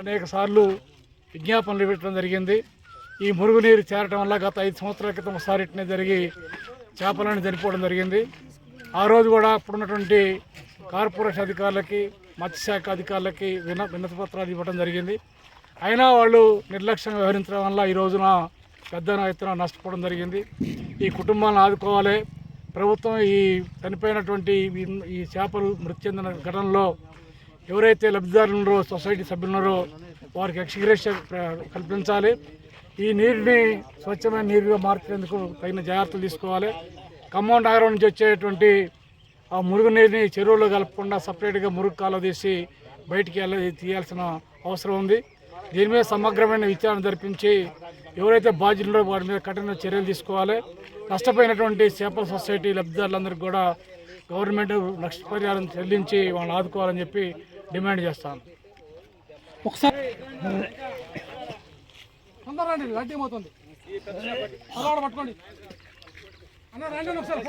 అనేక సార్లు విజ్ఞాపనలు పెట్టడం జరిగింది. ఈ మురుగునీరు చేరటం వల్ల గత ఐదు సంవత్సరాల క్రితం ఒకసారి ఇట్నే జరిగి చేపలను చనిపోవడం జరిగింది. ఆ రోజు కూడా అప్పుడున్నటువంటి కార్పొరేషన్ అధికారులకి మత్స్యశాఖ అధికారులకి విన వినతిపత్రాలు ఇవ్వడం జరిగింది. అయినా వాళ్ళు నిర్లక్ష్యంగా వ్యవహరించడం వల్ల ఈ రోజున పెద్ద ఎత్తున నష్టపోవడం జరిగింది. ఈ కుటుంబాలను ఆదుకోవాలి. ప్రభుత్వం ఈ చనిపోయినటువంటి ఈ చేపలు మృతి చెందిన ఘటనలో ఎవరైతే లబ్ధిదారులు ఉన్నారో సొసైటీ సభ్యులు ఉన్నారో వారికి ఎక్స్గ్రేషన్ కల్పించాలి. ఈ నీటిని స్వచ్ఛమైన నీరుగా మార్చేందుకు తగిన జాగ్రత్తలు తీసుకోవాలి. ఖమ్మం నగరం నుంచి వచ్చేటువంటి ఆ మురుగు నీరుని చెరువులో కలపకుండా సపరేట్గా మురుగు కాలువ తీసి బయటికి వెళ్ళ తీయాల్సిన అవసరం ఉంది. దీని మీద సమగ్రమైన విచారణ జరిపించి ఎవరైతే బాధ్యులు వారి మీద కఠిన చర్యలు తీసుకోవాలి. నష్టపోయినటువంటి చేపల సొసైటీ లబ్ధిదారులందరికీ కూడా గవర్నమెంట్ నష్టపరిహారం చెల్లించి వాళ్ళని ఆదుకోవాలని చెప్పి డిమాండ్ చేస్తాను ఒకసారి అందరూ రండి గడ్డి ఏమవుతుంది? పట్టుకోండి. అన్న రండి ఒకసారి.